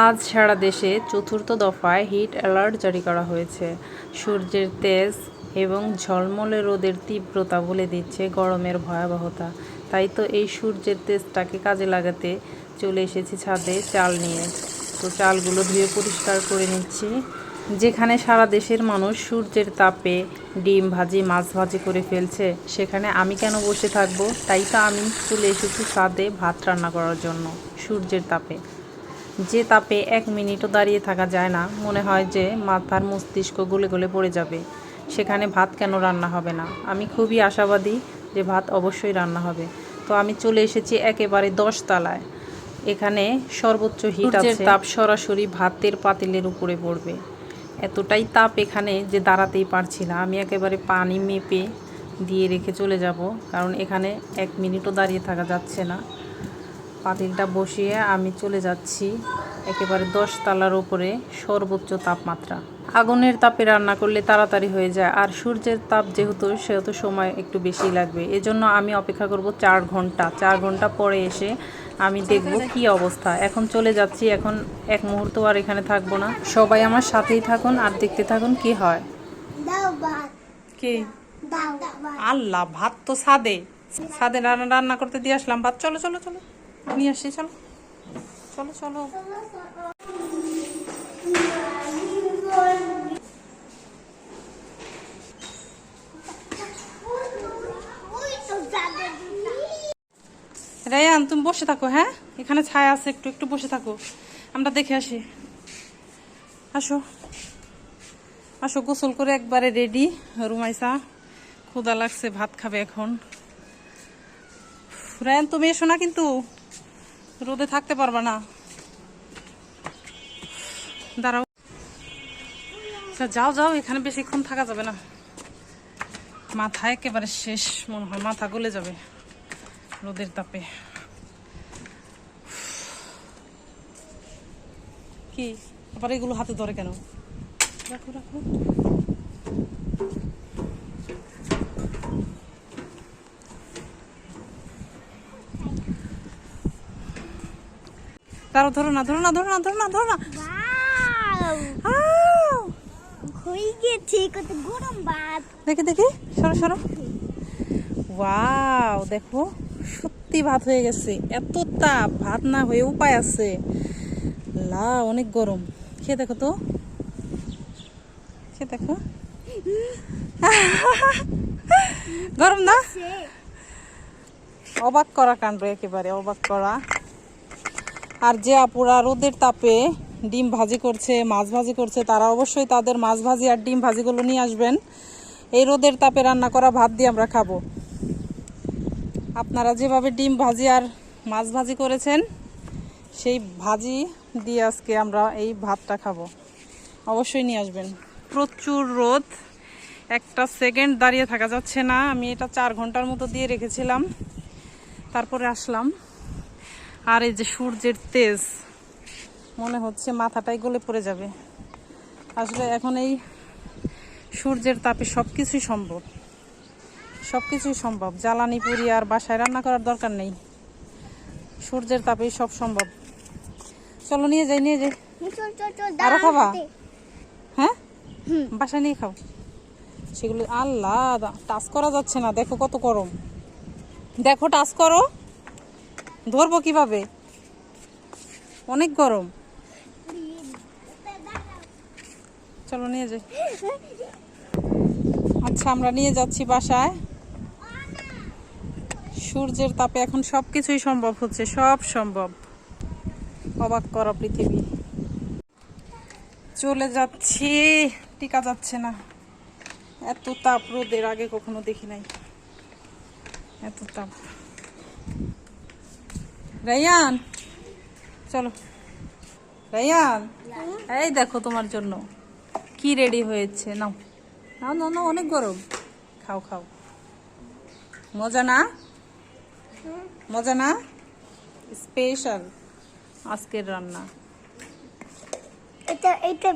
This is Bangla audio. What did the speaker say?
আজ সারা দেশে চতুর্থ দফায় হিট অ্যালার্ট জারি করা হয়েছে। সূর্যের তেজ এবং ঝলমলে রোদের তীব্রতা বলে দিচ্ছে গরমের ভয়াবহতা। তাই তো এই সূর্যের তেজটাকে কাজে লাগাতে চলে এসেছি ছাদে চাল নিয়ে। তো চালগুলো ধুয়ে পরিষ্কার করে নিচ্ছি। যেখানে সারা দেশের মানুষ সূর্যের তাপে ডিম ভাজি, মাছ ভাজি করে ফেলছে, সেখানে আমি কেন বসে থাকব? তাই তো আমি চলে এসেছি ছাদে ভাত রান্না করার জন্য সূর্যের তাপে। যে তাপে এক মিনিটও দাঁড়িয়ে থাকা যায় না মনে হয় যে মাথার মস্তিষ্ক গলে গলে পড়ে যাবে। সেখানে ভাত কেন রান্না হবে না? আমি খুবই আশাবাদী যে ভাত অবশ্যই রান্না হবে। তো আমি চলে এসেছি একেবারে দশ তলায়। এখানে সর্বোচ্চ হিট আছে। তাপ সরাসরি ভাতের পাতিলের উপরে পড়বে। এতটাই তাপ এখানে যে দাঁড়াতেই পারছি না। আমি একেবারে পানি মেপে দিয়ে রেখে চলে যাব কারণ এখানে এক মিনিটও দাঁড়িয়ে থাকা যাচ্ছে না। পাতিলটা বসিয়ে আমি চলে যাচ্ছি একেবারে দশ তালার উপরে সর্বোচ্চ তাপমাত্রা। আগুনের তাপে রান্না করলে তাড়াতাড়ি হয়ে যায় আর সূর্যের তাপ যেহেতু সেহেতু সময় একটু বেশি লাগবে। এজন্য আমি অপেক্ষা করব চার ঘণ্টা। চার ঘণ্টা পরে এসে আমি দেখব কি অবস্থা। এখন চলে যাচ্ছি এখন এক মুহূর্ত আর এখানে থাকব না। সবাই আমার সাথেই থাকুন আর দেখতে থাকুন কি হয়। কি? আল্লাহ ভাত তো সাদে। সাদে রান্না রান্না করতে দিয়ে আসলাম। ভাত চলো চলো চলো। নিয়ে আসি, চলো। চলো চলো। রায়ান, তুমি বসে থাকো হ্যাঁ? এখানে ছায়া আছে, একটু একটু বসে থাকো। আমরা দেখে আসি। আসো। আসো, গোসল করে একবারে রেডি রুমাইসা ক্ষুদা লাগছে, ভাত খাবে এখন। রায়ান, তুমি এসো না কিন্তু। রোদে থাকতে পারবা না। দাঁড়াও। যাও যাও, এখানে বেশিক্ষণ থাকা যাবে না। মাথা একেবারে শেষ মনে হয়, মাথা গলে যাবে রোদের তাপে। কি? আবার এগুলো হাতে ধরে কেন? রাখো রাখো। তারও ধরো না ধরো না ধরো না ধরো না ধরো না। হয়ে গেছে কত গরম ভাত। দেখে দেখি সরো সরো। ওয়াও দেখো সত্যি ভাত হয়ে গেছে। এত তাপ ভাত না হয়ে উপায় আছে। লা অনেক গরম। খেয়ে দেখো তো। খেয়ে দেখো। গরম না? অবাক করা কাণ্ড একেবারে অবাক করা। আর যে আপুরা রোদের তাপে ডিম ভাজি করছে, মাছ ভাজি করছে, তারা অবশ্যই তাদের মাছ ভাজি আর ডিম ভাজিগুলো নিয়ে আসবেন। এই রোদের তাপে রান্না করা ভাত দিয়ে আমরা খাব। আপনারা যেভাবে ডিম ভাজি আর মাছ ভাজি করেছেন, সেই ভাজি দিয়ে আজকে আমরা এই ভাতটা খাব। অবশ্যই নিয়ে আসবেন। প্রচুর রোদ, একটা সেকেন্ড দাঁড়িয়ে থাকা যাচ্ছে না। আমি এটা চার ঘণ্টার মতো দিয়ে রেখেছিলাম। তারপরে আসলাম। আর এই যে সূর্যের তেজ মনে হচ্ছে মাথাটাই গলে পড়ে যাবে। আসলে এখন এই সূর্যের তাপে সব কিছুই সম্ভব। সব কিছুই সম্ভব। জ্বালানি পুরি আর বাসায় রান্না করার দরকার নেই। সূর্যের তাপেই সব সম্ভব। চলো নিয়ে যাই নিয়ে যাই। আরও খাবা? হ্যাঁ। বাসায় নিয়ে খাও। সেগুলো আল্লাহ টাচ করা যাচ্ছে না। দেখো কত গরম। দেখো টাচ করো। ধরবো কীভাবে? অনেক গরম। চলো নিয়ে যাই। আচ্ছা আমরা নিয়ে যাচ্ছি বাসায়। সূর্যের তাপে এখন সব কিছুই সম্ভব হচ্ছে, সব সম্ভব। অবাক করা পৃথিবী। চলে যাচ্ছি। টিকা যাচ্ছে না। এত তাপ রোদের আগে কখনো দেখি নাই। এত তাপ। রায়ান, চলো। রায়ান, এই দেখো তোমার জন্য। কি রেডি হয়েছে? নাও। নাও নাও নাও, অনেক গরম। খাও খাও। মজা না? মজা না? স্পেশাল আজকের রান্না। এটা এটা